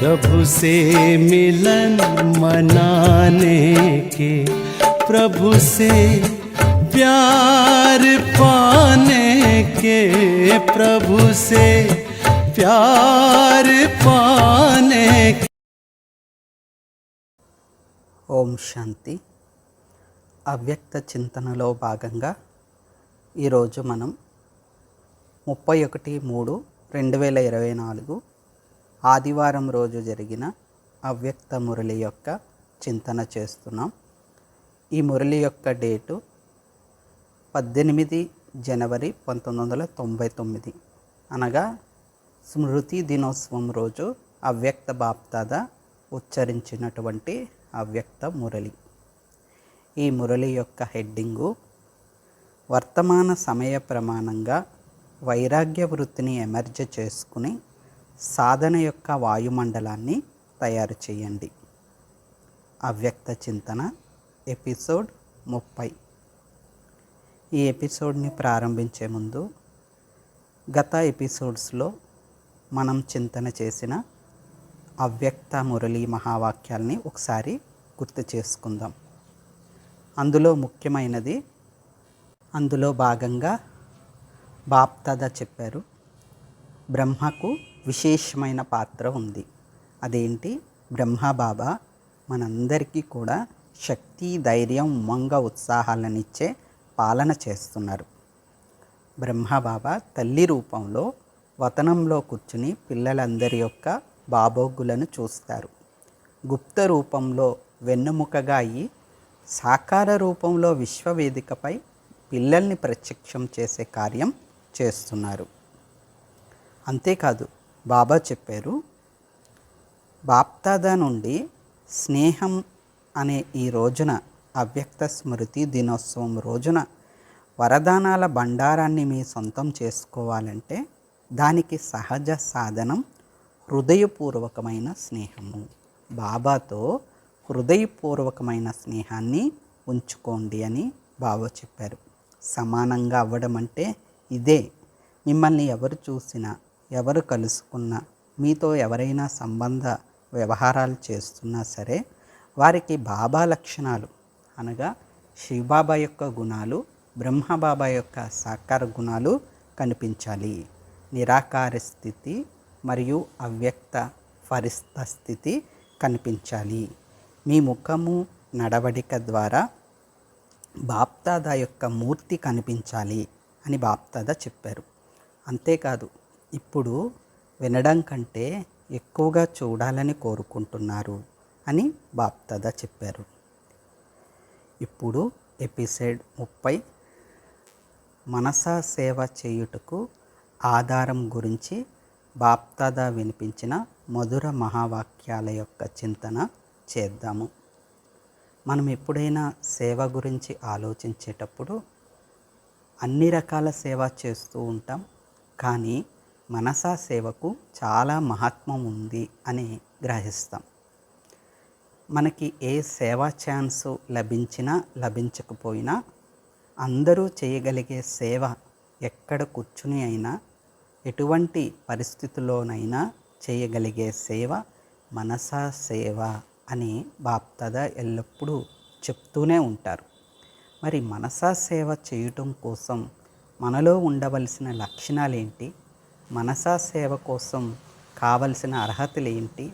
प्रभु से मिलन मनाने के प्रभु से प्यार पाने के प्रभु से प्यार पाने के ఓం శాంతి అవ్యక్త చింతనలో భాగంగా ఈరోజు మనం ముప్పై ఒకటి మూడు రెండు వేల ఇరవై నాలుగు ఆదివారం రోజు జరిగిన అవ్యక్త మురళి యొక్క చింతన చేస్తున్నాం. ఈ మురళి యొక్క డేటు పద్దెనిమిది జనవరి పంతొమ్మిది వందల తొంభై తొమ్మిది. అనగా స్మృతి దినోత్సవం రోజు అవ్యక్త బాప్తాద ఉచ్చరించినటువంటి అవ్యక్త మురళి. ఈ మురళి యొక్క హెడ్డింగు వర్తమాన సమయ ప్రమాణంగా వైరాగ్య వృత్తిని ఎమర్జ చేసుకుని సాధన యొక్క వాయుమండలాన్ని తయారు చేయండి. అవ్యక్త చింతన ఎపిసోడ్ ముప్పై. ఈ ఎపిసోడ్ని ప్రారంభించే ముందు గత ఎపిసోడ్స్లో మనం చింతన చేసిన అవ్యక్త మురళీ మహావాక్యాల్ని ఒకసారి గుర్తు చేసుకుందాం. అందులో ముఖ్యమైనది అందులో భాగంగా బాప్దాద చెప్పారు బ్రహ్మకు విశేషమైన పాత్ర ఉంది. అదేంటి? బ్రహ్మబాబా మనందరికీ కూడా శక్తి ధైర్యం ఉమంగ ఉత్సాహాలనిచ్చే పాలన చేస్తున్నారు. బ్రహ్మబాబా తల్లి రూపంలో వతనంలో కూర్చుని పిల్లలందరి యొక్క బాబోగులను చూస్తారు. గుప్త రూపంలో వెన్నుముకగా అయి సాకార రూపంలో విశ్వవేదికపై పిల్లల్ని ప్రత్యక్షం చేసే కార్యం చేస్తున్నారు. అంతేకాదు బాబా చెప్పారు బాప్తాదా నుండి స్నేహం అనే ఈ రోజున అవ్యక్త స్మృతి దినోత్సవం రోజున వరదానాల బండారాన్ని మీ సొంతం చేసుకోవాలంటే దానికి సహజ సాధనం హృదయపూర్వకమైన స్నేహము. బాబాతో హృదయపూర్వకమైన స్నేహాన్ని ఉంచుకోండి అని బాబా చెప్పారు. సమానంగా అవ్వడం అంటే ఇదే. మిమ్మల్ని ఎవరు చూసినా ఎవరు కలుసుకున్నా మీతో ఎవరైనా సంబంధ వ్యవహారాలు చేస్తున్నా సరే వారికి బాబా లక్షణాలు అనగా శివబాబా యొక్క గుణాలు బ్రహ్మబాబా యొక్క సాకార గుణాలు కనిపించాలి. నిరాకార స్థితి మరియు అవ్యక్త ఫరిస్త స్థితి కనిపించాలి. మీ ముఖము నడవడిక ద్వారా బాప్తాదా యొక్క మూర్తి కనిపించాలి అని బాప్తాద చెప్పారు. అంతేకాదు ఇప్పుడు వినడం కంటే ఎక్కువగా చూడాలని కోరుకుంటున్నారు అని బాప్తాదా చెప్పారు. ఇప్పుడు ఎపిసోడ్ ముప్పై మనసా సేవ చేయుటకు ఆధారం గురించి బాప్తాదా వినిపించిన మధుర మహావాక్యాల యొక్క చింతన చేద్దాము. మనం ఎప్పుడైనా సేవ గురించి ఆలోచించేటప్పుడు అన్ని రకాల సేవ చేస్తూ ఉంటాం కానీ మనసా సేవకు చాలా మహాత్మం ఉంది అని గ్రహిస్తాం. మనకి ఏ సేవా ఛాన్స్ లభించినా లభించకపోయినా అందరూ చేయగలిగే సేవ ఎక్కడ కూర్చుని అయినా ఎటువంటి పరిస్థితుల్లోనైనా చేయగలిగే సేవ మనసా సేవ అని బాప్తద ఎల్లప్పుడూ చెప్తూనే ఉంటారు. మరి మనసా సేవ చేయటం కోసం మనలో ఉండవలసిన లక్షణాలు ఏంటి మనసా సేవ కోసం కావలసిన అర్హతలు ఏంటి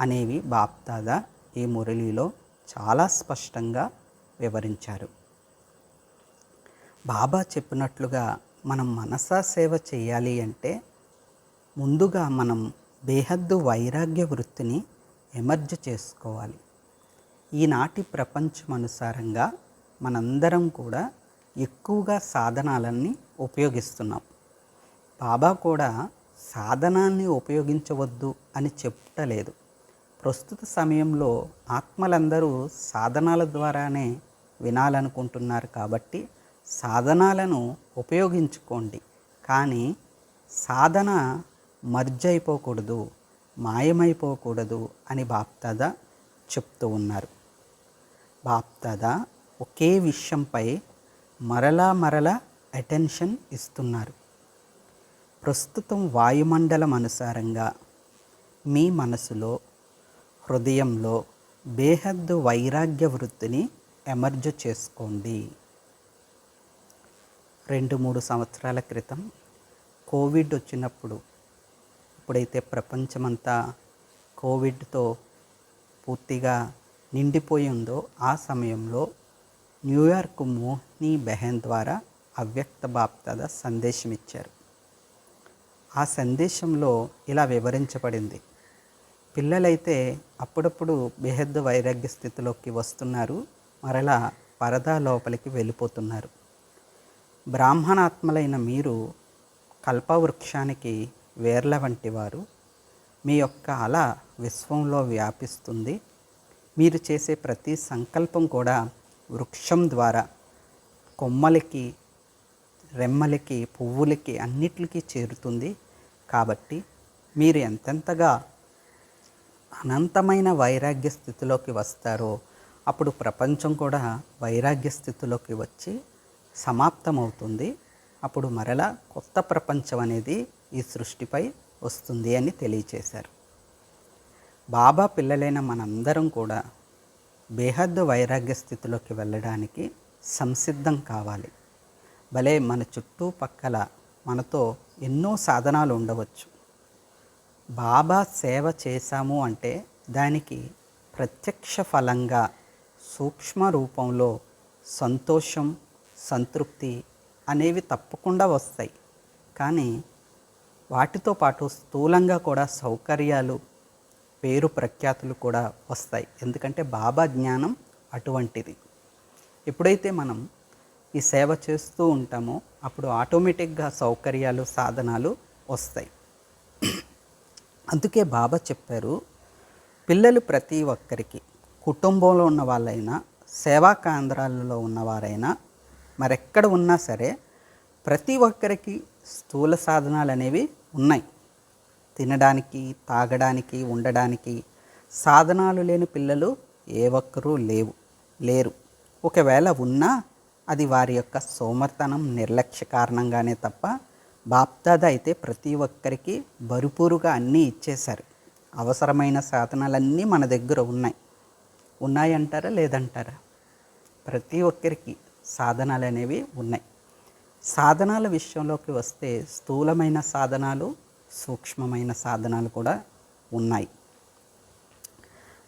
అనేవి బాప్తాదా ఈ మురళిలో చాలా స్పష్టంగా వివరించారు. బాబా చెప్పినట్లుగా మనం మనసా సేవ చేయాలి అంటే ముందుగా మనం బేహద్దు వైరాగ్య వృత్తిని ఎమర్జ్ చేసుకోవాలి. ఈనాటి ప్రపంచం అనుసారంగా మనందరం కూడా ఎక్కువగా సాధనాలన్నీ ఉపయోగిస్తున్నాం. బాబా కూడా సాధనాన్ని ఉపయోగించవద్దు అని చెప్పటలేదు. ప్రస్తుత సమయంలో ఆత్మలందరూ సాధనాల ద్వారానే వినాలనుకుంటున్నారు కాబట్టి సాధనాలను ఉపయోగించుకోండి. కానీ సాధన మర్జ్ అయిపోకూడదు మాయమైపోకూడదు అని బాప్తాద చెప్తూ ఉన్నారు. బాప్తాద ఒకే విషయంపై మరలా మరలా అటెన్షన్ ఇస్తున్నారు. ప్రస్తుతం వాయుమండలం అనుసారంగా మీ మనసులో హృదయంలో బేహద్దు వైరాగ్య వృత్తిని ఎమర్జ్ చేసుకోండి. రెండు మూడు సంవత్సరాల క్రితం కోవిడ్ వచ్చినప్పుడు ఇప్పుడైతే ప్రపంచమంతా కోవిడ్తో పూర్తిగా నిండిపోయి ఉందో ఆ సమయంలో న్యూయార్క్ మోహిని బెహన్ ద్వారా అవ్యక్త బాప్తద సందేశం ఇచ్చారు ఆ సందేశంలో ఇలా వివరించబడింది. పిల్లలైతే అప్పుడప్పుడు బేహద్దు వైరాగ్య స్థితిలోకి వస్తున్నారు. మరలా పరదా లోపలికి వెళ్ళిపోతున్నారు. బ్రాహ్మణాత్మలైన మీరు కల్పవృక్షానికి వేర్ల వంటి వారు మీ యొక్క అల విశ్వంలో వ్యాపిస్తుంది. మీరు చేసే ప్రతి సంకల్పం కూడా వృక్షం ద్వారా. కొమ్మలకి రెమ్మలకి పువ్వులకి అన్నిటికీ చేరుతుంది. కాబట్టి మీరు ఎంతెంతగా అనంతమైన వైరాగ్య స్థితిలోకి వస్తారో అప్పుడు ప్రపంచం కూడా వైరాగ్య స్థితిలోకి వచ్చి సమాప్తమవుతుంది. అప్పుడు మరలా కొత్త ప్రపంచం అనేది ఈ సృష్టిపై వస్తుంది అని తెలియచేశారు. బాబా పిల్లలైన మనందరం కూడా బేహద్దు వైరాగ్య స్థితిలోకి వెళ్ళడానికి సంసిద్ధం కావాలి. భలే మన చుట్టుపక్కల మనతో ఎన్నో సాధనాలు ఉండవచ్చు. బాబా సేవ చేశాము అంటే దానికి ప్రత్యక్ష ఫలంగా సూక్ష్మ రూపంలో సంతోషం సంతృప్తి అనేవి తప్పకుండా వస్తాయి. కానీ వాటితో పాటు స్థూలంగా కూడా సౌకర్యాలు పేరు ప్రఖ్యాతులు కూడా వస్తాయి. ఎందుకంటే బాబా జ్ఞానం అటువంటిది. ఎప్పుడైతే మనం ఈ సేవ చేస్తూ ఉంటామో అప్పుడు ఆటోమేటిక్గా సౌకర్యాలు సాధనాలు వస్తాయి. అందుకే బాబా చెప్పారు పిల్లలు ప్రతి ఒక్కరికి కుటుంబంలో ఉన్న వాళ్ళైనా సేవా కేంద్రాలలో ఉన్నవారైనా మరెక్కడ ఉన్నా సరే ప్రతి ఒక్కరికి స్థూల సాధనాలు అనేవి ఉన్నాయి. తినడానికి తాగడానికి ఉండడానికి సాధనాలు లేని పిల్లలు ఏ ఒక్కరూ లేవు లేరు. ఒకవేళ ఉన్నా అది వారి యొక్క సోమర్తనం నిర్లక్ష్య కారణంగానే తప్ప బాప్దాద అయితే ప్రతి ఒక్కరికి భరుపూరుగా అన్నీ ఇచ్చేశారు. అవసరమైన సాధనాలన్నీ మన దగ్గర ఉన్నాయి. ఉన్నాయంటారా లేదంటారా? ప్రతి ఒక్కరికి సాధనాలు అనేవి ఉన్నాయి. సాధనాల విషయంలోకి వస్తే స్థూలమైన సాధనాలు సూక్ష్మమైన సాధనాలు కూడా ఉన్నాయి.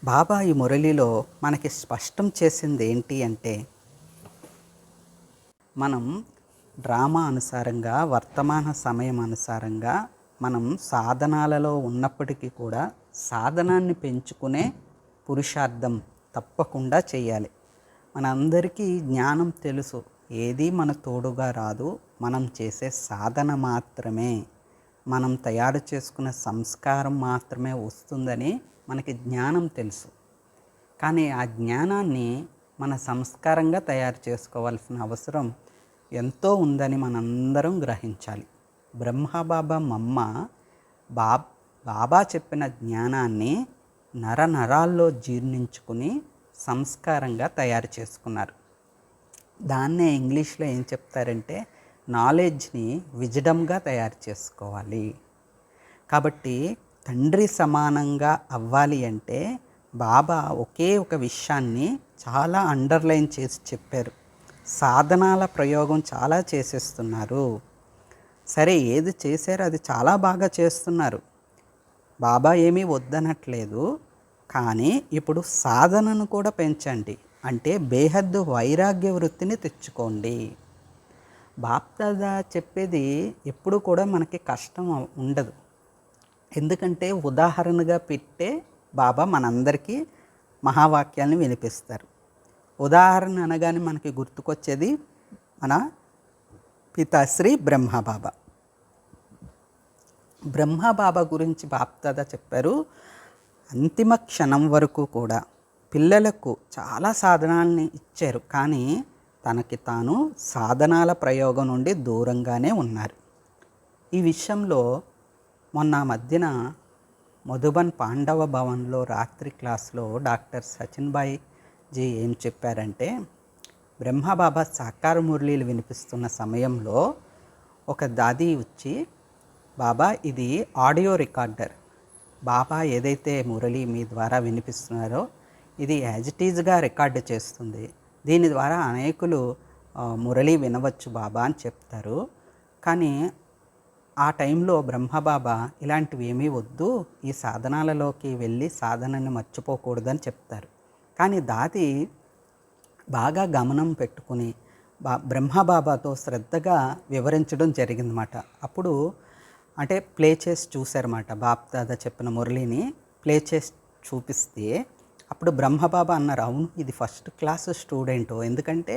బాబా ఈ మురళిలో మనకి స్పష్టం చేసింది ఏంటి అంటే మనం డ్రామా అనుసారంగా వర్తమాన సమయం అనుసారంగా మనం సాధనాలలో ఉన్నప్పటికీ కూడా సాధనాన్ని పెంచుకునే పురుషార్థం తప్పకుండా చేయాలి. మనందరికీ జ్ఞానం తెలుసు. ఏది మన తోడుగా రాదు. మనం చేసే సాధన మాత్రమే. మనం తయారు చేసుకున్న సంస్కారం మాత్రమే వస్తుందని మనకి జ్ఞానం తెలుసు. కానీ ఆ జ్ఞానాన్ని మన సంస్కారంగా తయారు చేసుకోవాల్సిన అవసరం ఎంతో ఉందని మనందరం గ్రహించాలి. బ్రహ్మబాబా మమ్మ బా బాబా చెప్పిన జ్ఞానాన్ని నర నరాల్లో జీర్ణించుకుని సంస్కారంగా తయారు చేసుకున్నారు. దాన్నే ఇంగ్లీష్లో ఏం చెప్తారంటే నాలెడ్జ్ని విజడంగా తయారు చేసుకోవాలి. కాబట్టి తండ్రి సమానంగా అవ్వాలి అంటే బాబా ఒకే ఒక విషయాన్ని చాలా అండర్లైన్ చేసి చెప్పారు. సాధనాల ప్రయోగం చాలా చేసేస్తున్నారు. సరే ఏది చేశారో అది చాలా బాగా చేస్తున్నారు. బాబా ఏమీ వద్దనట్లేదు. కానీ ఇప్పుడు సాధనను కూడా పెంచండి. అంటే బేహద్దు వైరాగ్య వృత్తిని తెచ్చుకోండి. బాప్దాదా చెప్పేది ఎప్పుడు కూడా మనకి కష్టం ఉండదు. ఎందుకంటే ఉదాహరణగా పెట్టే బాబా మనందరికీ మహావాక్యాలను వినిపిస్తారు. ఉదాహరణ అనగానే మనకి గుర్తుకొచ్చేది మన పితాశ్రీ బ్రహ్మబాబా బ్రహ్మబాబా గురించి బాప్దాదా చెప్పారు. అంతిమ క్షణం వరకు కూడా పిల్లలకు చాలా సాధనాలని ఇచ్చారు. కానీ తనకి తాను సాధనాల ప్రయోగం నుండి దూరంగానే ఉన్నారు. ఈ విషయంలో మొన్న మధ్యన మధుబన్ పాండవ భవన్లో రాత్రి క్లాస్లో డాక్టర్ సచిన్ బాయ్ జీ ఏం చెప్పారంటే బ్రహ్మబాబా సాకార మురళీలు వినిపిస్తున్న సమయంలో ఒక దాది వచ్చి బాబా ఇది ఆడియో రికార్డర్. బాబా ఏదైతే మురళి మీ ద్వారా వినిపిస్తున్నారో ఇది యాజ్ ఇట్ ఈజ్గా రికార్డు చేస్తుంది. దీని ద్వారా అనేకులు మురళి వినవచ్చు బాబా అని చెప్తారు. కానీ ఆ టైంలో బ్రహ్మబాబా ఇలాంటివి ఏమీ వద్దు. ఈ సాధనాలలోకి వెళ్ళి సాధనని మర్చిపోకూడదని చెప్తారు. కానీ దాది బాగా గమనం పెట్టుకుని బా బ్రహ్మబాబాతో శ్రద్ధగా వివరించడం జరిగిందన్నమాట. అప్పుడు అంటే ప్లే చేసి చూశారన్నమాట బాప్దాదా చెప్పిన మురళిని. ప్లే చేసి చూపిస్తే అప్పుడు బ్రహ్మబాబా అన్నారు అవును ఇది ఫస్ట్ క్లాస్ స్టూడెంట్. ఎందుకంటే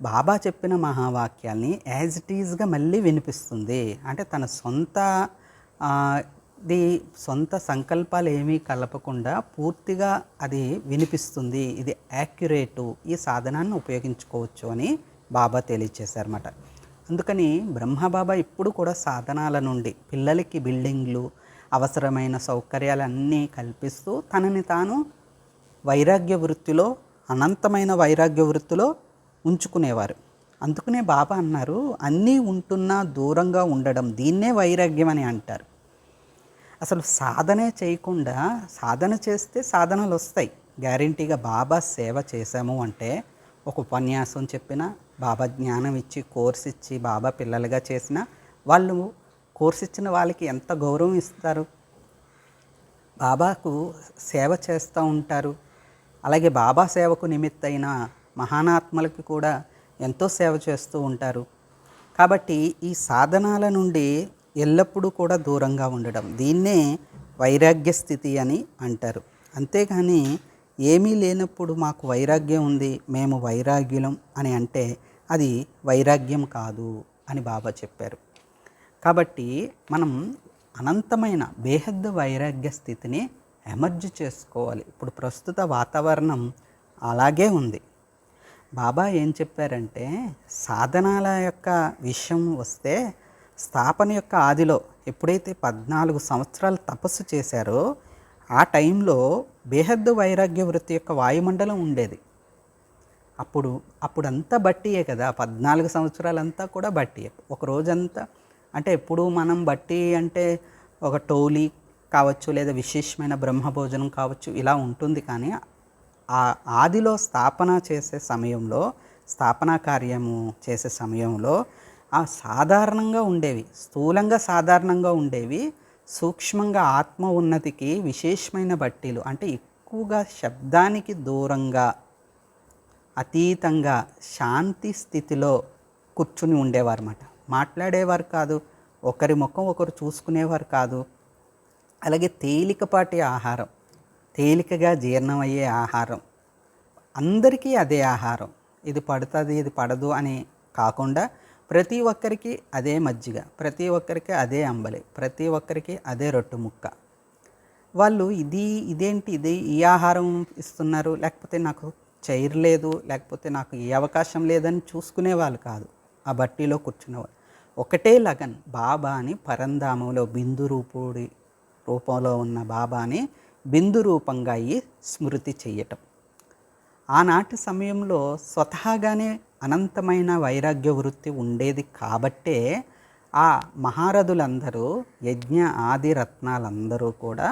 బాబా చెప్పిన మహావాక్యాల్ని యాజ్ ఇట్ ఈజ్గా మళ్ళీ వినిపిస్తుంది. అంటే తన సొంత ఆ, ది సొంత సంకల్పాలు ఏమీ కలపకుండా పూర్తిగా అది వినిపిస్తుంది. ఇది యాక్యురేటు ఈ సాధనాన్ని ఉపయోగించుకోవచ్చు అని బాబా తెలియచేశారన్నమాట. అందుకని బ్రహ్మబాబా ఇప్పుడు కూడా సాధనాల నుండి పిల్లలకి బిల్డింగ్లు అవసరమైన సౌకర్యాలన్నీ కల్పిస్తూ తనని తాను వైరాగ్య వృత్తిలో అనంతమైన వైరాగ్య వృత్తిలో ఉంచుకునేవారు. అందుకనే బాబా అన్నారు అన్నీ ఉంటున్నా దూరంగా ఉండడం దీన్నే వైరాగ్యం అని అంటారు. అసలు సాధనే చేయకుండా సాధన చేస్తే సాధనలు వస్తాయి. గ్యారంటీగా బాబా సేవ చేశాము అంటే ఒక ఉపన్యాసం చెప్పిన బాబా జ్ఞానం ఇచ్చి కోర్స్ ఇచ్చి బాబా పిల్లలుగా చేసిన వాళ్ళు కోర్స్ ఇచ్చిన వాళ్ళకి ఎంత గౌరవం ఇస్తారు? బాబాకు సేవ చేస్తూ ఉంటారు. అలాగే బాబా సేవకు నిమిత్తైన మహానాత్మలకి కూడా ఎంతో సేవ చేస్తూ ఉంటారు. కాబట్టి ఈ సాధనాల నుండి ఎల్లప్పుడూ కూడా దూరంగా ఉండడం. దీన్నే వైరాగ్య స్థితి అని అంటారు. అంతేగాని ఏమీ లేనప్పుడు మాకు వైరాగ్యం ఉంది మేము వైరాగ్యులం అని అంటే అది వైరాగ్యం కాదు అని బాబా చెప్పారు. కాబట్టి మనం అనంతమైన బేహద్దు వైరాగ్య స్థితిని ఎమర్జ్ చేసుకోవాలి. ఇప్పుడు ప్రస్తుత వాతావరణం అలాగే ఉంది. బాబా ఏం చెప్పారంటే సాధనాల యొక్క విషయం వస్తే స్థాపన యొక్క ఆదిలో ఎప్పుడైతే పద్నాలుగు సంవత్సరాలు తపస్సు చేశారో ఆ టైంలో బేహద్దు వైరాగ్య వృత్తి యొక్క వాయుమండలం ఉండేది. అప్పుడు అప్పుడంతా బట్టియే కదా పద్నాలుగు సంవత్సరాలంతా కూడా బట్టియే. ఒక రోజంతా అంటే ఎప్పుడు మనం బట్టి అంటే ఒక టోలీ కావచ్చు లేదా విశేషమైన బ్రహ్మభోజనం కావచ్చు ఇలా ఉంటుంది కానీ ఆ ఆదిలో స్థాపన చేసే సమయంలో స్థాపనా కార్యము చేసే సమయంలో ఆ సాధారణంగా ఉండేవి స్థూలంగా సాధారణంగా ఉండేవి సూక్ష్మంగా ఆత్మ ఉన్నతికి విశేషమైన బట్టీలు. అంటే ఎక్కువగా శబ్దానికి దూరంగా అతీతంగా శాంతి స్థితిలో కూర్చుని ఉండేవారు అన్నమాట మాట్లాడేవారు కాదు ఒకరి ముఖం ఒకరు చూసుకునేవారు కాదు. అలాగే తేలికపాటి ఆహారం తేలికగా జీర్ణమయ్యే ఆహారం అందరికీ అదే ఆహారం. ఇది పడుతుంది ఇది పడదు అని కాకుండా ప్రతి ఒక్కరికి అదే మజ్జిగ ప్రతి ఒక్కరికి అదే అంబలి ప్రతి ఒక్కరికి అదే రొట్టు ముక్క. వాళ్ళు ఇది ఇదేంటి ఇది ఈ ఆహారం ఇస్తున్నారు లేకపోతే నాకు చైర్ లేదు లేకపోతే నాకు ఏ అవకాశం లేదని చూసుకునే వాళ్ళు కాదు. ఆ బట్టీలో కూర్చునేవాళ్ళు ఒకటే లగన్ బాబా అని పరంధామంలో బిందు రూపుడి రూపంలో ఉన్న బాబాని బిందు రూపంగా అయ్యి స్మృతి చెయ్యటం. ఆనాటి సమయంలో స్వతహాగానే అనంతమైన వైరాగ్య వృత్తి ఉండేది కాబట్టే ఆ మహారథులందరూ యజ్ఞ ఆది రత్నాలందరూ కూడా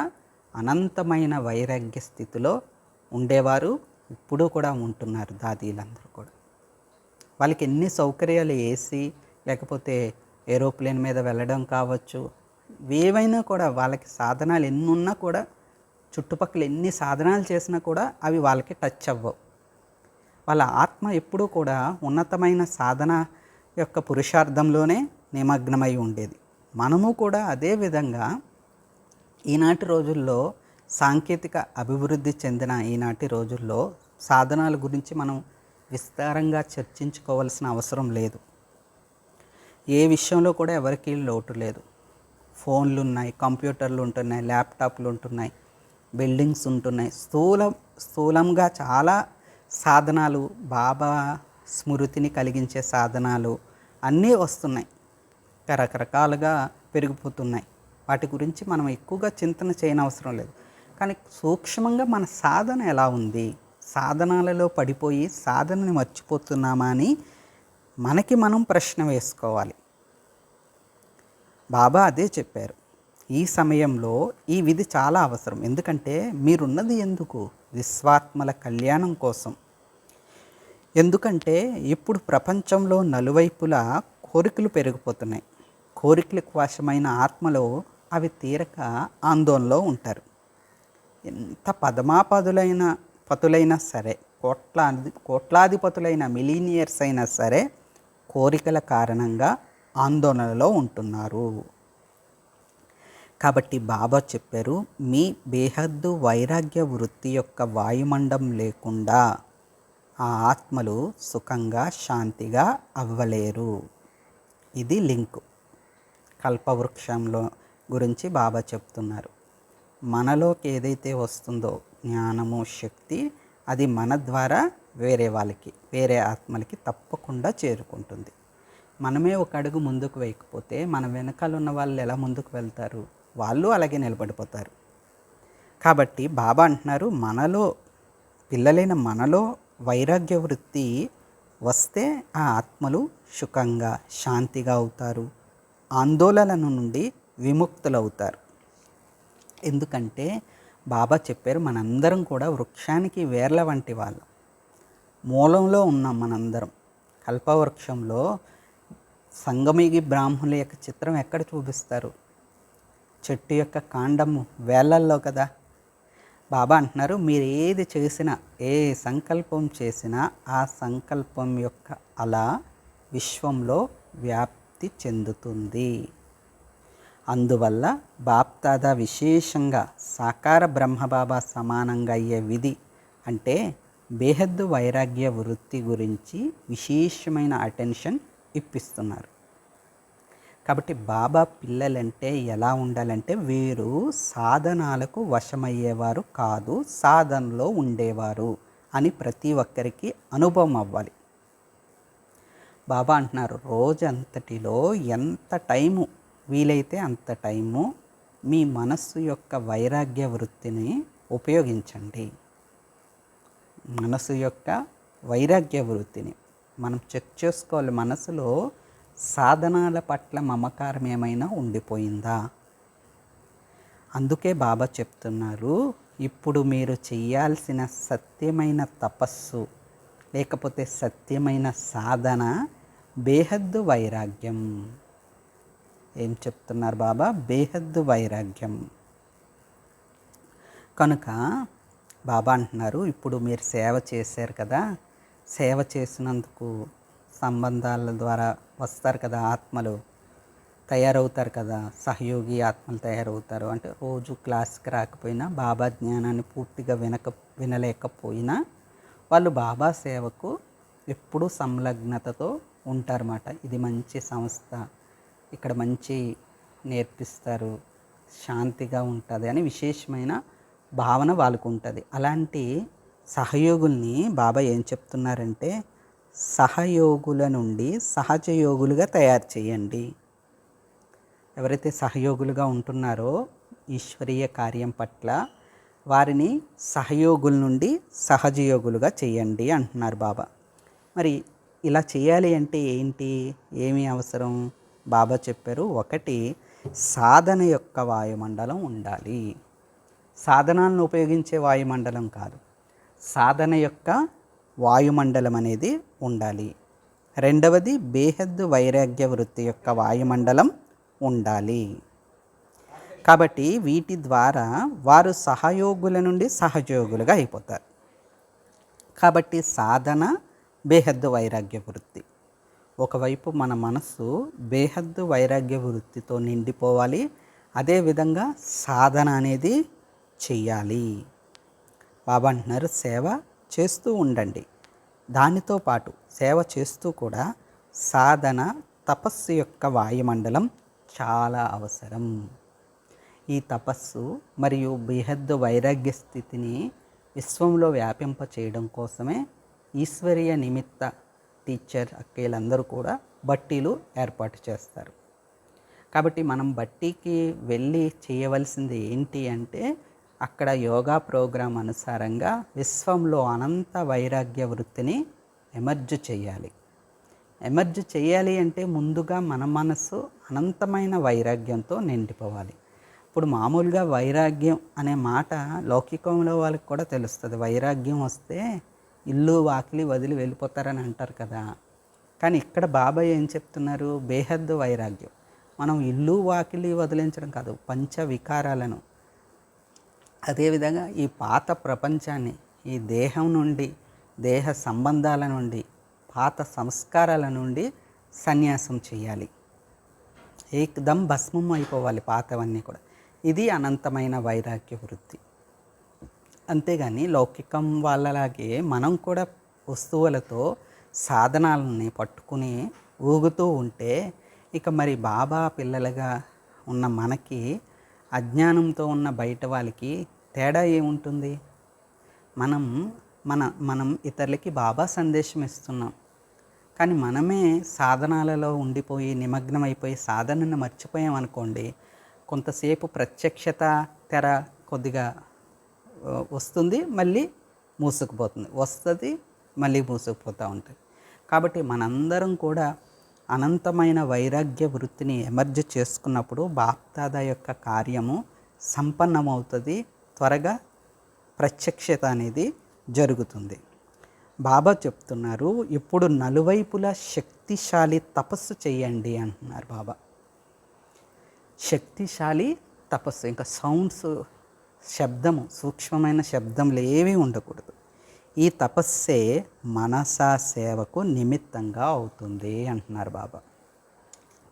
అనంతమైన వైరాగ్య స్థితిలో ఉండేవారు. ఇప్పుడు కూడా ఉంటున్నారు దాదీలందరూ కూడా. వాళ్ళకి ఎన్ని సౌకర్యాలు ఏసీ లేకపోతే ఏరోప్లేన్ మీద వెళ్ళడం కావచ్చు ఏవైనా కూడా వాళ్ళకి సాధనాలు ఎన్ని ఉన్నా కూడా చుట్టుపక్కల ఎన్ని సాధనాలు చేసినా కూడా అవి వాళ్ళకి టచ్ అవ్వవు. వాళ్ళ ఆత్మ ఎప్పుడూ కూడా ఉన్నతమైన సాధన యొక్క పురుషార్థంలోనే నిమగ్నమై ఉండేది. మనము కూడా అదే విధంగా ఈనాటి రోజుల్లో సాంకేతిక అభివృద్ధి చెందిన ఈనాటి రోజుల్లో సాధనాల గురించి మనం విస్తారంగా చర్చించుకోవాల్సిన అవసరం లేదు. ఏ విషయంలో కూడా ఎవరికీ లోటు లేదు. ఫోన్లు ఉన్నాయి కంప్యూటర్లు ఉంటున్నాయి ల్యాప్టాప్లు ఉంటున్నాయి బిల్డింగ్స్ ఉంటున్నాయి స్థూల స్థూలంగా చాలా సాధనాలు బాబా స్మృతిని కలిగించే సాధనాలు అన్నీ వస్తున్నాయి. రకరకాలుగా పెరిగిపోతున్నాయి. వాటి గురించి మనం ఎక్కువగా చింతన చేయనవసరం లేదు. కానీ సూక్ష్మంగా మన సాధన ఎలా ఉంది? సాధనాలలో పడిపోయి సాధనని మర్చిపోతున్నామా అని మనకి మనం ప్రశ్న వేసుకోవాలి. బాబా అదే చెప్పారు. ఈ సమయంలో ఈ విధి చాలా అవసరం. ఎందుకంటే మీరున్నది ఎందుకు? విశ్వాత్మల కళ్యాణం కోసం. ఎందుకంటే ఇప్పుడు ప్రపంచంలో నలువైపులా కోరికలు పెరిగిపోతున్నాయి. కోరికలకు వశమైన ఆత్మలో అవి తీరక ఆందోళనలో ఉంటారు. ఎంత పదమాపదులైన పతులైనా సరే కోట్లాది కోట్లాధిపతులైన మిలీనియర్స్ అయినా సరే కోరికల కారణంగా ఆందోళనలో ఉంటున్నారు. కాబట్టి బాబా చెప్పారు మీ బేహద్దు వైరాగ్య వృత్తి యొక్క వాయుమండం లేకుండా ఆ ఆత్మలు సుఖంగా శాంతిగా అవ్వలేరు. ఇది లింక్. కల్పవృక్షంలో గురించి బాబా చెప్తున్నారు. మనలోకి ఏదైతే వస్తుందో జ్ఞానము శక్తి అది మన ద్వారా వేరే వాళ్ళకి వేరే ఆత్మలకి తప్పకుండా చేరుకుంటుంది. మనమే ఒక అడుగు ముందుకు వేయకపోతే మన వెనకాల ఉన్న వాళ్ళు ఎలా ముందుకు వెళ్తారు? వాళ్ళు అలాగే నిలబడిపోతారు. కాబట్టి బాబా అంటున్నారు మనలో పిల్లలైన మనలో వైరాగ్య వృత్తి వస్తే ఆ ఆత్మలు సుఖంగా శాంతిగా అవుతారు. ఆందోళన నుండి విముక్తులవుతారు. ఎందుకంటే బాబా చెప్పారు మనందరం కూడా వృక్షానికి వేర్ల వంటి వాళ్ళం. మూలంలో ఉన్నాం మనందరం. కల్పవృక్షంలో సంగమిగి బ్రాహ్మణుల యొక్క చిత్రం ఎక్కడ చూపిస్తారు? చెట్టు యొక్క కాండము వేళ్ళల్లో కదా. బాబా అంటున్నారు మీరు ఏది చేసినా ఏ సంకల్పం చేసినా ఆ సంకల్పం యొక్క అలా విశ్వంలో వ్యాప్తి చెందుతుంది. అందువల్ల బాప్తాదా విశేషంగా సాకార బ్రహ్మబాబా సమానంగా అయ్యే విధి అంటే బేహద్దు వైరాగ్య వృత్తి గురించి విశేషమైన అటెన్షన్ ఇప్పిస్తున్నారు. కాబట్టి బాబా పిల్లలంటే ఎలా ఉండాలంటే వీరు సాధనాలకు వశమయ్యేవారు కాదు సాధనలో ఉండేవారు అని ప్రతి ఒక్కరికి అనుభవం అవ్వాలి. బాబా అంటున్నారు రోజంతటిలో ఎంత టైము వీలైతే అంత టైము మీ మనస్సు యొక్క వైరాగ్య వృత్తిని ఉపయోగించండి. మనసు యొక్క వైరాగ్య వృత్తిని మనం చెక్ చేసుకోవాలి మనసులో సాధనాల పట్ల మమకారం ఏమైనా ఉండిపోయిందా? అందుకే బాబా చెప్తున్నారు ఇప్పుడు మీరు చేయాల్సిన సత్యమైన తపస్సు లేకపోతే సత్యమైన సాధన బేహద్దు వైరాగ్యం. ఏం చెప్తున్నారు బాబా? బేహద్దు వైరాగ్యం. కనుక బాబా అంటున్నారు ఇప్పుడు మీరు సేవ చేశారు కదా సేవ చేసినందుకు సంబంధాల ద్వారా వస్తారు కదా ఆత్మలు తయారవుతారు కదా సహయోగి ఆత్మలు తయారవుతారు. అంటే రోజు క్లాస్కి రాకపోయినా బాబా జ్ఞానాన్ని పూర్తిగా వినక వినలేకపోయినా వాళ్ళు బాబా సేవకు ఎప్పుడూ సంలగ్నతతో ఉంటారన్నమాట. ఇది మంచి సంస్థ ఇక్కడ మంచి నేర్పిస్తారు శాంతిగా ఉంటుంది అని విశేషమైన భావన వాళ్ళకు ఉంటుంది. అలాంటి సహయోగుల్ని బాబా ఏం చెప్తున్నారంటే సహయోగుల నుండి సహజయోగులుగా తయారు చేయండి. ఎవరైతే సహయోగులుగా ఉంటున్నారో ఈశ్వరీయ కార్యం పట్ల వారిని సహయోగుల నుండి సహజయోగులుగా చేయండి అంటున్నారు బాబా. మరి ఇలా చేయాలి అంటే ఏంటి? ఏమి అవసరం? బాబా చెప్పారు ఒకటి సాధన యొక్క వాయుమండలం ఉండాలి. సాధనాలను ఉపయోగించే వాయుమండలం కాదు. సాధన యొక్క వాయుమండలం అనేది ఉండాలి. రెండవది బేహద్దు వైరాగ్య వృత్తి యొక్క వాయుమండలం ఉండాలి. కాబట్టి వీటి ద్వారా వారు సహయోగుల నుండి సహయోగులుగా అయిపోతారు. కాబట్టి సాధన బేహద్దు వైరాగ్య వృత్తి. ఒకవైపు మన మనస్సు బేహద్దు వైరాగ్య వృత్తితో నిండిపోవాలి. అదేవిధంగా సాధన అనేది చెయ్యాలి. బాబా అంటున్నారు సేవ చేస్తూ ఉండండి. దానితో పాటు సేవ చేస్తూ కూడా సాధన తపస్సు యొక్క వాయుమండలం చాలా అవసరం. ఈ తపస్సు మరియు బృహద్దు వైరాగ్య స్థితిని విశ్వంలో వ్యాపింప చేయడం కోసమే ఈశ్వరీయ నిమిత్త టీచర్ అక్కలందరూ కూడా బట్టీలు ఏర్పాటు చేస్తారు. కాబట్టి మనం బట్టీకి వెళ్ళి చేయవలసింది ఏంటి అంటే అక్కడ యోగా ప్రోగ్రాం అనుసారంగా విశ్వంలో అనంత వైరాగ్య వృత్తిని ఎమర్జ్ చేయాలి. ఎమర్జ్ చేయాలి అంటే ముందుగా మన మనస్సు అనంతమైన వైరాగ్యంతో నిండిపోవాలి. ఇప్పుడు మామూలుగా వైరాగ్యం అనే మాట లౌకికంలో వాళ్ళకి కూడా తెలుస్తుంది. వైరాగ్యం వస్తే ఇల్లు వాకిలి వదిలి వెళ్ళిపోతారని అంటారు కదా. కానీ ఇక్కడ బాబాయ్ ఏం చెప్తున్నారు? బేహద్దు వైరాగ్యం. మనం ఇల్లు వాకిలి వదిలించడం కాదు పంచ వికారాలను. అదేవిధంగా ఈ పాత ప్రపంచాన్ని ఈ దేహం నుండి దేహ సంబంధాల నుండి పాత సంస్కారాల నుండి సన్యాసం చేయాలి. ఏకదం భస్మం అయిపోవాలి పాతవన్నీ కూడా. ఇది అనంతమైన వైరాగ్య వృత్తి. అంతేగాని లౌకికం వాళ్ళలాగే మనం కూడా వస్తువులతో సాధనాలని పట్టుకుని ఊగుతూ ఉంటే ఇక మరి బాబా పిల్లలుగా ఉన్న మనకి అజ్ఞానంతో ఉన్న బయట వాళ్ళకి తేడా ఏముంటుంది? మనం మన మనం ఇతరులకి బాబా సందేశం ఇస్తున్నాం. కానీ మనమే సాధనాలలో ఉండిపోయి నిమగ్నమైపోయి సాధనను మర్చిపోయాం అనుకోండి కొంతసేపు ప్రత్యక్షత తెర కొద్దిగా వస్తుంది మళ్ళీ మూసుకుపోతుంది. వస్తుంది మళ్ళీ మూసుకుపోతూ ఉంటుంది. కాబట్టి మనందరం కూడా అనంతమైన వైరాగ్య వృత్తిని ఎమర్జ్ చేసుకున్నప్పుడు బాప్తాద యొక్క కార్యము సంపన్నమవుతుంది త్వరగా ప్రత్యక్షత అనేది జరుగుతుంది. బాబా చెప్తున్నారు ఇప్పుడు నలువైపులా శక్తిశాలి తపస్సు చేయండి అంటున్నారు బాబా. శక్తిశాలి తపస్సు ఇంకా సౌండ్స్ శబ్దము సూక్ష్మమైన శబ్దములు ఏవి ఉండకూడదు. ఈ తపస్సే మనసా సేవకు నిమిత్తంగా అవుతుంది అంటున్నారు బాబా.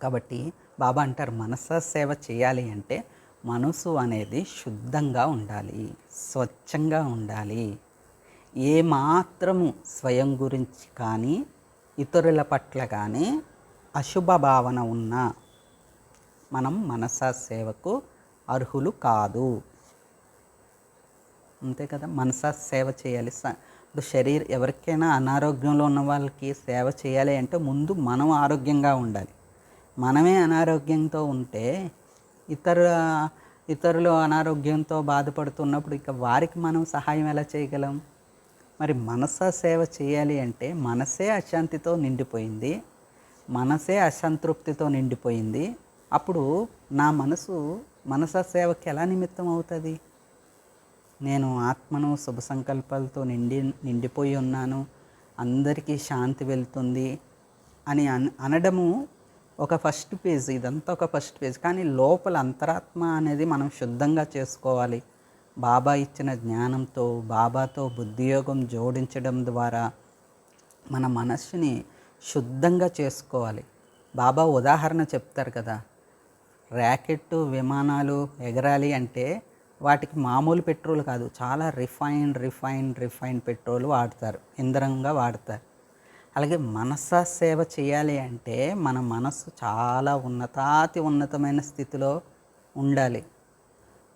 కాబట్టి బాబా అంటారు మనసా సేవ చేయాలి అంటే మనసు అనేది శుద్ధంగా ఉండాలి స్వచ్ఛంగా ఉండాలి. ఏ మాత్రము స్వయం గురించి కానీ ఇతరుల పట్ల కానీ అశుభ భావన ఉన్నా మనం మనసా సేవకు అర్హులు కాదు. అంతే కదా మనసా సేవ చేయాలి. స- ఇప్పుడు శరీర ఎవరికైనా అనారోగ్యంలో ఉన్న వాళ్ళకి సేవ చేయాలి అంటే ముందు మనం ఆరోగ్యంగా ఉండాలి. మనమే అనారోగ్యంతో ఉంటే ఇతర ఇతరులు అనారోగ్యంతో బాధపడుతున్నప్పుడు ఇక వారికి మనం సహాయం ఎలా చేయగలం? మరి మనస సేవ చేయాలి అంటే మనసే అశాంతితో నిండిపోయింది మనసే అసంతృప్తితో నిండిపోయింది. అప్పుడు నా మనసు మనస సేవకి ఎలా నిమిత్తం అవుతుంది? నేను ఆత్మను శుభ సంకల్పాలతో నిండి నిండిపోయి ఉన్నాను అందరికీ శాంతి వెళ్తుంది అని అన్ అనడము ఒక ఫస్ట్ పేజ్ ఇదంతా ఒక ఫస్ట్ పేజ్ కానీ లోపల అంతరాత్మ అనేది మనం శుద్ధంగా చేసుకోవాలి. బాబా ఇచ్చిన జ్ఞానంతో బాబాతో బుద్ధియోగం జోడించడం ద్వారా మన మనస్సుని శుద్ధంగా చేసుకోవాలి. బాబా ఉదాహరణ చెప్తారు కదా ర్యాకెట్ విమానాలు ఎగరాలి అంటే వాటికి మామూలు పెట్రోల్ కాదు చాలా రిఫైన్డ్ రిఫైన్డ్ రిఫైన్డ్ పెట్రోల్ వాడతారు. ఇంధనంగా వాడతారు. అలాగే మనసా సేవ చేయాలి అంటే మన మనస్సు చాలా ఉన్నతాతి ఉన్నతమైన స్థితిలో ఉండాలి.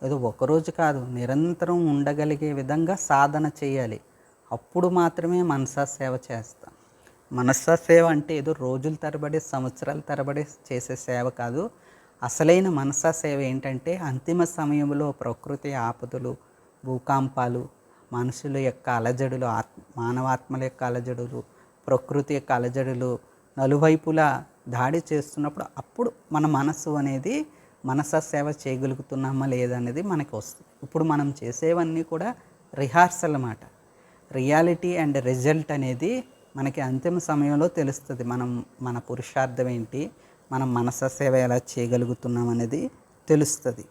ఏదో ఒకరోజు కాదు నిరంతరం ఉండగలిగే విధంగా సాధన చేయాలి. అప్పుడు మాత్రమే మనసా సేవ చేస్తాం. మనసా సేవ అంటే ఏదో రోజుల తరబడి సంవత్సరాల తరబడి చేసే సేవ కాదు. అసలైన మనసా సేవ ఏంటంటే అంతిమ సమయంలో ప్రకృతి ఆపదలు భూకంపాలు మనుషుల యొక్క అలజడులు ఆత్మ మానవాత్మల యొక్క అలజడులు ప్రకృతి యొక్క అలజడులు నలువైపులా దాడి చేస్తున్నప్పుడు అప్పుడు మన మనసు అనేది మనస సేవ చేయగలుగుతున్నామా లేదనేది మనకు మనకి వస్తుంది. ఇప్పుడు మనం చేసేవన్నీ కూడా రిహార్సల్ అన్నమాట. రియాలిటీ అండ్ రిజల్ట్ అనేది మనకి అంతిమ సమయంలో తెలుస్తుంది. మనం మన పురుషార్థం ఏంటి మనం మనస సేవ ఎలా చేయగలుగుతున్నాం అనేది తెలుస్తుంది.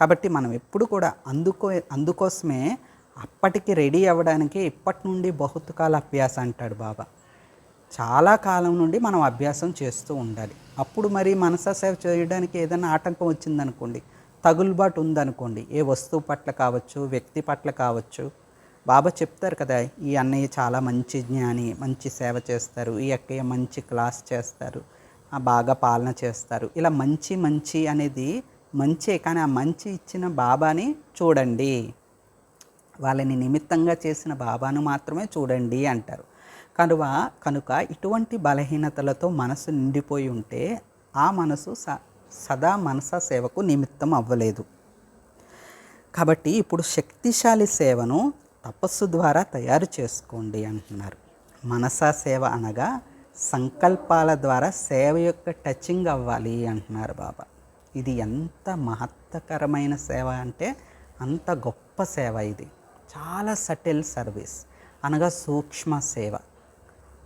కాబట్టి మనం ఎప్పుడు కూడా అందుకో అందుకోసమే అప్పటికి రెడీ అవ్వడానికి ఇప్పటి నుండి బహుతకాల అభ్యాసం అంటాడు బాబా. చాలా కాలం నుండి మనం అభ్యాసం చేస్తూ ఉండాలి. అప్పుడు మరి మనసా సేవ చేయడానికి ఏదైనా ఆటంకం వచ్చిందనుకోండి తగులుబాటు ఉందనుకోండి ఏ వస్తువు పట్ల కావచ్చు వ్యక్తి పట్ల కావచ్చు బాబా చెప్తారు కదా ఈ అన్నయ్య చాలా మంచి జ్ఞాని మంచి సేవ చేస్తారు ఈ అక్కయ్య మంచి క్లాస్ చేస్తారు ఆ బాగా పాలన చేస్తారు. ఇలా మంచి మంచి అనేది మంచే కానీ ఆ మంచి ఇచ్చిన బాబాని చూడండి. వాళ్ళని నిమిత్తంగా చేసిన బాబాను మాత్రమే చూడండి అంటారు. కనుక కనుక ఇటువంటి బలహీనతలతో మనసు నిండిపోయి ఉంటే ఆ మనసు స సదా మనస సేవకు నిమిత్తం అవ్వలేదు. కాబట్టి ఇప్పుడు శక్తిశాలి సేవను తపస్సు ద్వారా తయారు చేసుకోండి అంటున్నారు. మనసా సేవ అనగా సంకల్పాల ద్వారా సేవ యొక్క టచింగ్ అవ్వాలి అంటున్నారు బాబా. ఇది ఎంత మహత్తకరమైన సేవ అంటే అంత గొప్ప సేవ ఇది. చాలా సటిల్ సర్వీస్ అనగా సూక్ష్మ సేవ.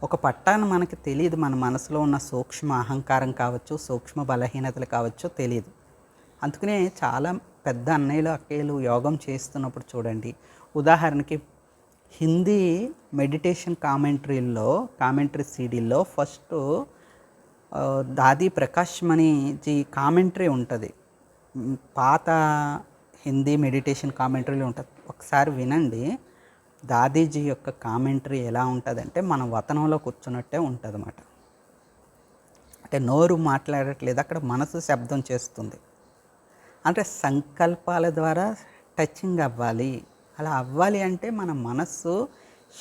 ఒక పట్టాన్ని మనకి తెలియదు మన మనసులో ఉన్న సూక్ష్మ అహంకారం కావచ్చు సూక్ష్మ బలహీనతలు కావచ్చు తెలియదు అందుకనే చాలా పెద్ద అన్నయ్యలు అక్కయ్యలు యోగం చేస్తున్నప్పుడు చూడండి. ఉదాహరణకి హిందీ మెడిటేషన్ కామెంటరీల్లో కామెంటరీ సీడీల్లో first Dadi Prakash G commentary ఉంటుంది. పాత హిందీ మెడిటేషన్ కామెంటరీలు ఉంటుంది. ఒకసారి వినండి. దాదీజీ యొక్క కామెంటరీ ఎలా ఉంటుందంటే మన వతనంలో కూర్చున్నట్టే ఉంటుంది అన్నమాట అంటే నోరు మాట్లాడట్లేదు అక్కడ మనసు శబ్దం చేస్తుంది. అంటే సంకల్పాల ద్వారా టచింగ్ అవ్వాలి. అలా అవ్వాలి అంటే మన మనస్సు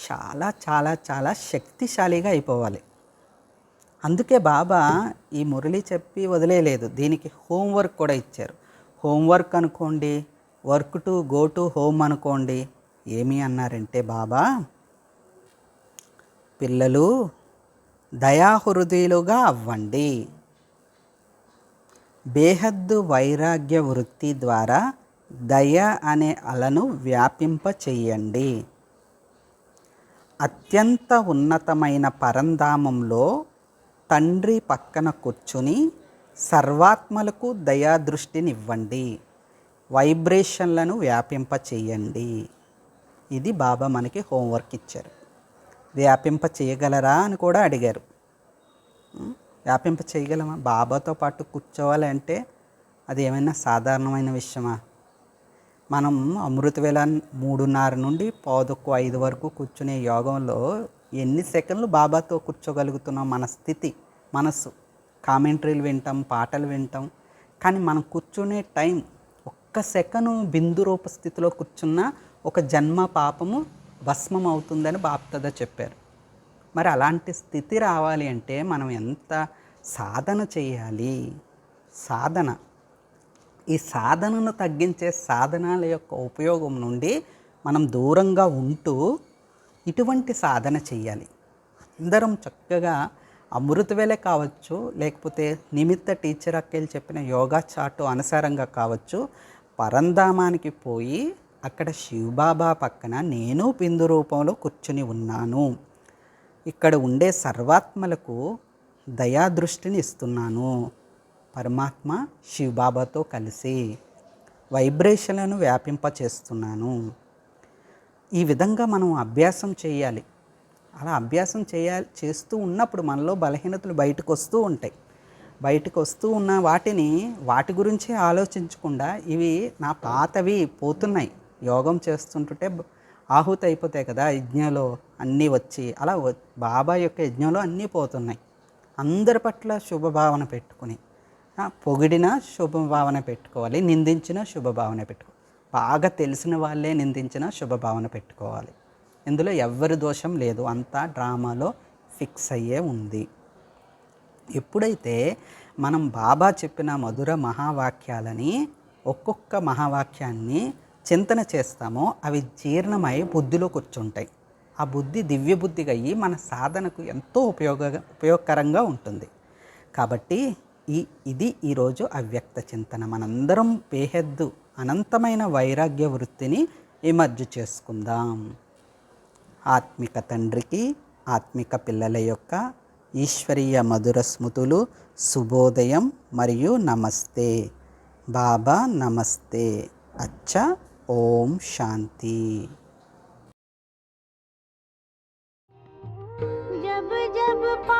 చాలా చాలా చాలా శక్తిశాలిగా అయిపోవాలి. అందుకే బాబా ఈ మురళి చెప్పి వదిలేయలేదు. దీనికి హోంవర్క్ కూడా ఇచ్చారు. హోంవర్క్ అనుకోండి work to go to home అనుకోండి ఏమి అన్నారంటే బాబా పిల్లలు దయాహృదయులుగా అవ్వండి. బేహద్దు వైరాగ్య వృత్తి ద్వారా దయ అనే అలను వ్యాపింప చెయ్యండి. అత్యంత ఉన్నతమైన పరంధామంలో తండ్రి పక్కన కూర్చుని సర్వాత్మలకు దయా దృష్టినివ్వండి వైబ్రేషన్లను వ్యాపింప చెయ్యండి. ఇది బాబా మనకి హోంవర్క్ ఇచ్చారు. వ్యాపింప చేయగలరా అని కూడా అడిగారు. వ్యాపింప చేయగలమా? బాబాతో పాటు కూర్చోవాలి అంటే అది ఏమైనా సాధారణమైన విషయమా? మనం అమృతవేళ మూడున్నర నుండి పావుదొక్కు ఐదు వరకు కూర్చునే యోగంలో ఎన్ని సెకండ్లు బాబాతో కూర్చోగలుగుతున్నాం మన స్థితి మనస్సు? కామెంటరీలు వింటాం పాటలు వింటాం. కానీ మనం కూర్చునే టైం ఒక్క సెకను బిందు రూప స్థితిలో కూర్చున్నా ఒక జన్మ పాపము భస్మం అవుతుందని బాప్తద చెప్పారు. మరి అలాంటి స్థితి రావాలి అంటే మనం ఎంత సాధన చేయాలి? సాధన. ఈ సాధనను తగ్గించే సాధనాల యొక్క ఉపయోగం నుండి మనం దూరంగా ఉంటూ ఇటువంటి సాధన చేయాలి. అందరం చక్కగా అమృతవేళ కావచ్చు లేకపోతే నిమిత్త టీచర్ అక్కలు చెప్పిన యోగా చాటు అనుసారంగా కావచ్చు పరంధామానికి పోయి అక్కడ శివబాబా పక్కన నేను బిందు రూపంలో కూర్చుని ఉన్నాను. ఇక్కడ ఉండే సర్వాత్మలకు దయాదృష్టిని ఇస్తున్నాను. పరమాత్మ శివబాబాతో కలిసి వైబ్రేషన్లను వ్యాపింప చేస్తున్నాను ఈ విధంగా మనం అభ్యాసం చేయాలి. అలా అభ్యాసం చేయాలి చేస్తూ ఉన్నప్పుడు మనలో బలహీనతలు బయటకు వస్తూ ఉంటాయి. బయటకు వస్తూ ఉన్న వాటిని వాటి గురించి ఆలోచించకుండా ఇవి నా పాతవి పోతున్నాయి. యోగం చేస్తుంటుంటే ఆహుతి అయిపోతాయి కదా యజ్ఞంలో అన్నీ వచ్చి అలా బాబా యొక్క యజ్ఞంలో అన్నీ పోతున్నాయి. అందరి పట్ల శుభభావన పెట్టుకుని ఆ, పొగిడిన శుభభావన పెట్టుకోవాలి నిందించిన శుభభావన పెట్టుకో బాగా తెలిసిన వాళ్ళే నిందించిన శుభభావన పెట్టుకోవాలి. ఇందులో ఎవ్వరి దోషం లేదు అంతా డ్రామాలో ఫిక్స్ అయ్యే ఉంది. ఎప్పుడైతే మనం బాబా చెప్పిన మధుర మహావాక్యాలని ఒక్కొక్క మహావాక్యాన్ని చింతన చేస్తామో అవి జీర్ణమై బుద్ధిలో కూర్చుంటాయి. ఆ బుద్ధి దివ్య బుద్ధిగా అయ్యి మన సాధనకు ఎంతో ఉపయోగ ఉపయోగకరంగా ఉంటుంది. కాబట్టి ఈ ఇది ఈరోజు అవ్యక్త చింతన. మనందరం పేహెద్దు అనంతమైన వైరాగ్య వృత్తిని ఇమర్జు చేసుకుందాం. ఆత్మిక తండ్రికి ఆత్మిక పిల్లల యొక్క ఈశ్వరీయ మధుర స్మృతులు శుభోదయం మరియు నమస్తే. బాబా నమస్తే. అచ్చ ఓం శాంతి जब जब पा